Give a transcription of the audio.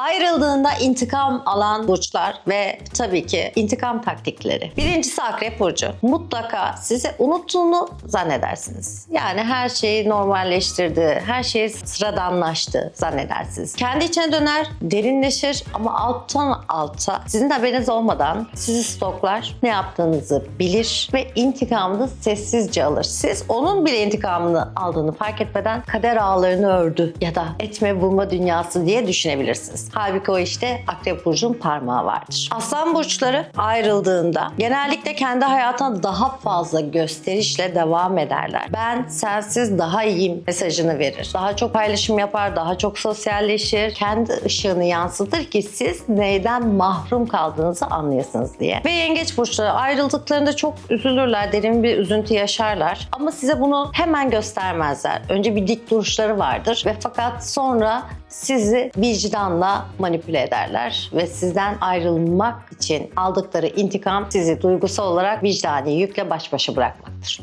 Ayrıldığında intikam alan burçlar ve tabii ki intikam taktikleri. Birincisi Akrep Burcu. Mutlaka sizi unuttuğunu zannedersiniz. Yani her şeyi normalleştirdi, her şey sıradanlaştı zannedersiniz. Kendi içine döner, derinleşir ama alttan alta sizin haberiniz olmadan sizi stoklar, ne yaptığınızı bilir ve intikamını sessizce alır. Siz onun bile intikamını aldığını fark etmeden kader ağlarını ördü ya da etme bulma dünyası diye düşünebilirsiniz. Halbuki o işte Akrep Burcu'nun parmağı vardır. Aslan burçları ayrıldığında genellikle kendi hayatına daha fazla gösterişle devam ederler. Ben sensiz daha iyiyim mesajını verir. Daha çok paylaşım yapar, daha çok sosyalleşir. Kendi ışığını yansıtır ki siz neyden mahrum kaldığınızı anlayasınız diye. Ve yengeç burçları ayrıldıklarında çok üzülürler, derin bir üzüntü yaşarlar. Ama size bunu hemen göstermezler. Önce bir dik duruşları vardır ve fakat sonra sizi vicdanla manipüle ederler ve sizden ayrılmak için aldıkları intikam sizi duygusal olarak vicdani yükle baş başa bırakmaktır.